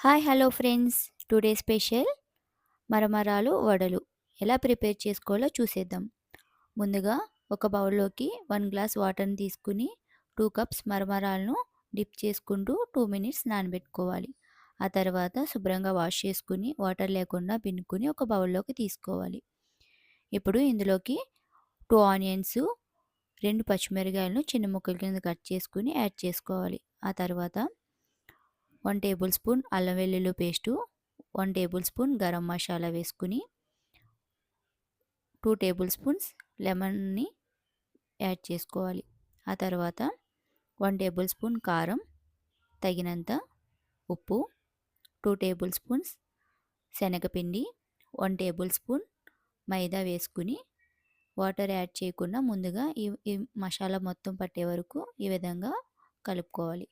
Hi hello friends. Today special మరమరాలు వడలు. ఎలా prepare చేసుకోవాలో చూసేద్దాం. ముందుగా ఒక బౌల్లోకి వన్ గ్లాస్ వాటర్ని తీసుకుని టూ కప్స్ మరమరాలను డిప్ చేసుకుంటూ టూ మినిట్స్ నానబెట్టుకోవాలి. ఆ తర్వాత శుభ్రంగా వాష్ చేసుకుని వాటర్ లేకుండా పిండుకుని ఒక బౌల్లోకి తీసుకోవాలి. ఇప్పుడు ఇందులోకి టూ ఆనియన్స్ రెండు పచ్చిమిరకాయలను చిన్న ముక్కల కింద కట్ చేసుకుని యాడ్ చేసుకోవాలి. ఆ తర్వాత వన్ టేబుల్ స్పూన్ అల్లం వెల్లుల్లి paste one tablespoon garam masala వేసుకుని టూ టేబుల్ స్పూన్స్ లెమన్ని యాడ్ చేసుకోవాలి. ఆ తర్వాత వన్ టేబుల్ స్పూన్ కారం తగినంత ఉప్పు టూ టేబుల్ స్పూన్స్ శనగపిండి వన్ టేబుల్ స్పూన్ మైదా వేసుకుని వాటర్ యాడ్ చేయకుండా ముందుగా ఈ ఈ మసాలా మొత్తం పట్టే వరకు ఈ విధంగా కలుపుకోవాలి.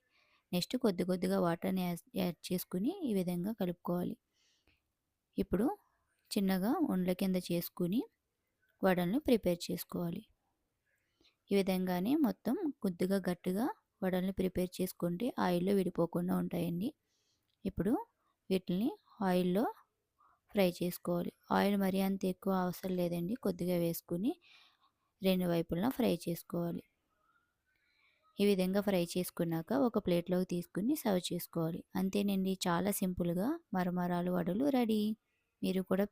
నెక్స్ట్ కొద్ది కొద్దిగా వాటర్ని యాడ్ చేసుకుని ఈ విధంగా కలుపుకోవాలి. ఇప్పుడు చిన్నగా ఉండల కింద చేసుకుని వడలను ప్రిపేర్ చేసుకోవాలి. ఈ విధంగానే మొత్తం కొద్దిగా గట్టిగా వడల్ని ప్రిపేర్ చేసుకుంటే ఆయిల్లో విడిపోకుండా ఉంటాయండి. ఇప్పుడు వీటిని ఆయిల్లో ఫ్రై చేసుకోవాలి. ఆయిల్ మరీ అంత ఎక్కువ అవసరం లేదండి. కొద్దిగా వేసుకుని రెండు వైపులా ఫ్రై చేసుకోవాలి. ఈ విధంగా ఫ్రై చేసుకున్నాక ఒక ప్లేట్లోకి తీసుకుని సర్వ్ చేసుకోవాలి. అంతేనండి. చాలా సింపుల్గా మరమరాలు వడలు రెడీ. మీరు కూడా